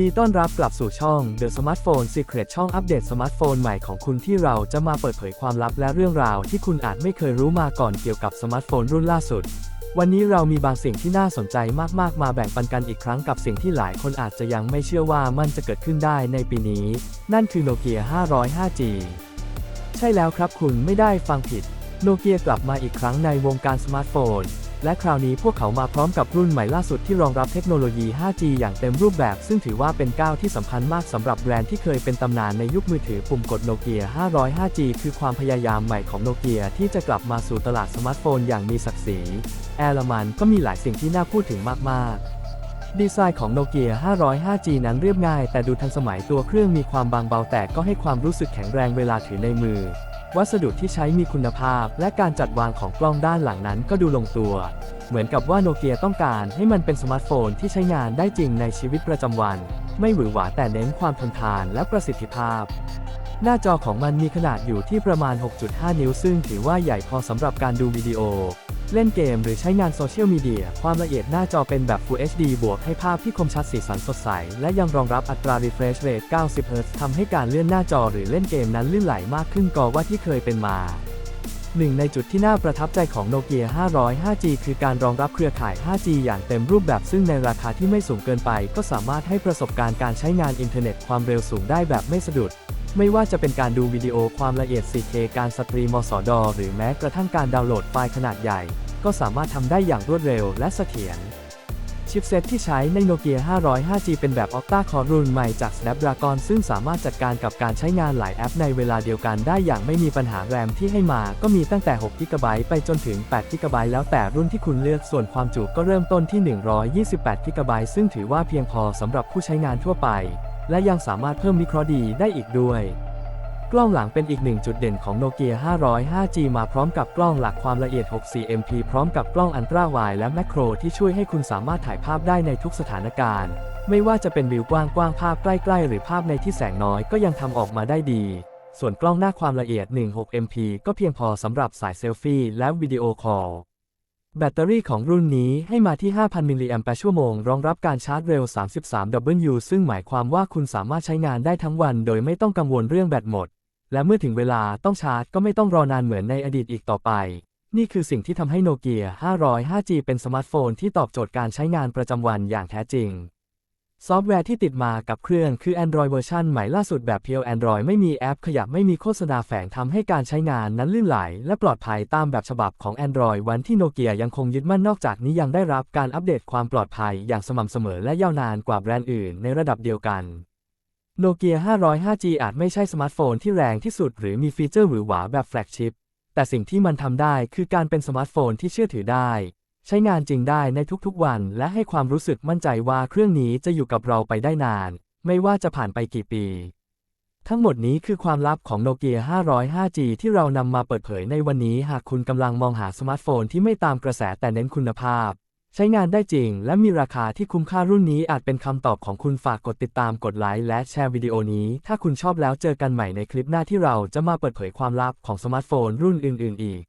ดีต้อนรับกลับสู่ช่อง The Smartphone Secret ช่องอัปเดตสมาร์ทโฟนใหม่ของคุณที่เราจะมาเปิดเผยความลับและเรื่องราวที่คุณอาจไม่เคยรู้มาก่อนเกี่ยวกับสมาร์ทโฟนรุ่นล่าสุด วันนี้เรามีบางสิ่งที่น่าสนใจมากๆ มาแบ่งปันกันอีกครั้งกับสิ่งที่หลายคนอาจจะยังไม่เชื่อว่ามันจะเกิดขึ้นได้ในปีนี้ นั่นคือโนเกีย 505G ใช่แล้วครับคุณไม่ได้ฟังผิดโนเกียกลับมาอีกครั้งในวงการสมาร์ทโฟน และคราวนี้พวกเขามาพร้อมกับรุ่นใหม่ล่าสุดที่รองรับเทคโนโลยี 5G อย่างเต็มรูปแบบ ซึ่งถือว่าเป็นก้าวที่สำคัญมากสำหรับแบรนด์ที่เคยเป็นตำนานในยุคมือถือปุ่มกดโนเกีย 500 5G คือความพยายามใหม่ของโนเกียที่จะกลับมาสู่ตลาดสมาร์ทโฟนอย่างมีศักดิ์ศรี แอลมันก็มีหลายสิ่งที่น่าพูดถึงมาก ๆ ดีไซน์ของโนเกีย 505G นั้นเรียบง่าย แต่ดูทันสมัยตัวเครื่องมีความบางเบาแต่ก็ให้ความรู้สึกแข็งแรงเวลาถือในมือ วัสดุที่ใช้มีคุณภาพ และการจัดวางของกล้องด้านหลังนั้นก็ดูลงตัว เหมือนกับว่าโนเกียต้องการให้มันเป็นสมาร์ทโฟนที่ใช้งานได้จริงในชีวิตประจำวัน ไม่หวือหวาแต่เน้นความทนทานและประสิทธิภาพ หน้าจอของมันมีขนาดอยู่ที่ประมาณ 6.5 นิ้ว ซึ่งถือว่าใหญ่พอสำหรับการดูวิดีโอ เล่นเกมหรือใช้งานโซเชียลมีเดีย ความละเอียดหน้าจอเป็นแบบ Full HD บวกให้ภาพที่คมชัดสีสันสดใส และยังรองรับอัตรา refresh rate 90 Hz ทำให้การเลื่อนหน้าจอหรือเล่นเกมนั้นลื่นไหลมากขึ้นกว่าที่เคยเป็นมาหนึ่งในจุดที่น่าประทับใจของโนเกีย 505G คือการรองรับเครือข่าย 5G อย่างเต็มรูปแบบซึ่งในราคาที่ไม่สูงเกินไป ก็สามารถให้ประสบการณ์การใช้งานอินเทอร์เน็ตความเร็วสูงได้แบบไม่สะดุด ไม่ว่าจะเป็นการดูวิดีโอความละเอียด 4K การสตรีมมสดหรือแม้กระทั่งการดาวน์โหลดไฟล์ขนาดใหญ่ ก็สามารถทำได้อย่างรวดเร็วและเสถียรชิปเซ็ตที่ใช้ในโนเกีย 505G เป็นแบบ Octa Core รุ่นใหม่จาก Snapdragon ซึ่งสามารถจัดการกับการใช้งานหลายแอปในเวลาเดียวกันได้อย่างไม่มีปัญหาแรมที่ให้มาก็มีตั้งแต่ 6 g b ไปจนถึง 8 g b แล้วแต่รุ่นที่คุณเลือกส่วนความจุก็เริ่มต้นที่ 128 g b ซึ่งถือว่าเพียงพอสำหรับผู้ใช้งานทั่วไป และยังสามารถเพิ่มวิเคราะห์ดีได้อีกด้วย กล้องหลังเป็นอีกหนึ่งจุดเด่นของโนเกีย 505G มาพร้อมกับกล้องหลักความละเอียด 64 MP พร้อมกับกล้องอันตราไวด์และแมคโครที่ช่วยให้คุณสามารถถ่ายภาพได้ในทุกสถานการณ์ ไม่ว่าจะเป็นวิวกว้างๆภาพใกล้ๆ หรือภาพในที่แสงน้อยก็ยังทำออกมาได้ดีส่วนกล้องหน้าความละเอียด 16 MP ก็เพียงพอสำหรับสายเซลฟี่และวิดีโอคอล แบตเตอรี่ของรุ่นนี้ให้มาที่ 5,000 มิลลิแอมป์ชั่วโมง รองรับการชาร์จเร็ว 33W ซึ่งหมายความว่าคุณสามารถใช้งานได้ทั้งวัน โดยไม่ต้องกังวลเรื่องแบตหมด และเมื่อถึงเวลาต้องชาร์จก็ไม่ต้องรอนานเหมือนในอดีตอีกต่อไป นี่คือสิ่งที่ทำให้โนเกีย 505G เป็นสมาร์ทโฟนที่ตอบโจทย์การใช้งานประจำวันอย่างแท้จริง ซอฟต์แวร์ที่ติดมากับเครื่องคือ Android เวอร์ชันใหม่ล่าสุดแบบเพียว Android ไม่มีแอปขยับไม่มีโฆษณาแฝงทำให้การใช้งานนั้นลื่นไหล และปลอดภัยตามแบบฉบับของ Android วันที่โนเกียยังคงยึดมั่นนอกจากนี้ยังได้รับการอัปเดตความปลอดภัยอย่างสม่ำเสมอและยาวนานกว่าแบรนด์อื่นในระดับเดียวกันโนเกีย 505G อาจไม่ใช่สมาร์ทโฟนที่แรงที่สุดหรือมีฟีเจอร์หวือหวาแบบแฟลกชิพแต่สิ่งที่มันทำได้คือการเป็นสมาร์ทโฟนที่เชื่อถือได้ ใช้งานจริงได้ในทุกๆวัน และให้ความรู้สึกมั่นใจว่าเครื่องนี้จะอยู่กับเราไปได้นาน ไม่ว่าจะผ่านไปกี่ปี ทั้งหมดนี้คือความลับของโนเกีย 505G ที่เรานำมาเปิดเผยในวันนี้หากคุณกำลังมองหาสมาร์ทโฟนที่ไม่ตามกระแสแต่เน้นคุณภาพ ใช้งานได้จริง และมีราคาที่คุ้มค่ารุ่นนี้อาจเป็นคำตอบของคุณฝากกดติดตามกดไลค์และแชร์วิดีโอนี้ ถ้าคุณชอบแล้วเจอกันใหม่ในคลิปหน้าที่เราจะมาเปิดเผยความลับของสมาร์ทโฟนรุ่นอื่น ๆ อีก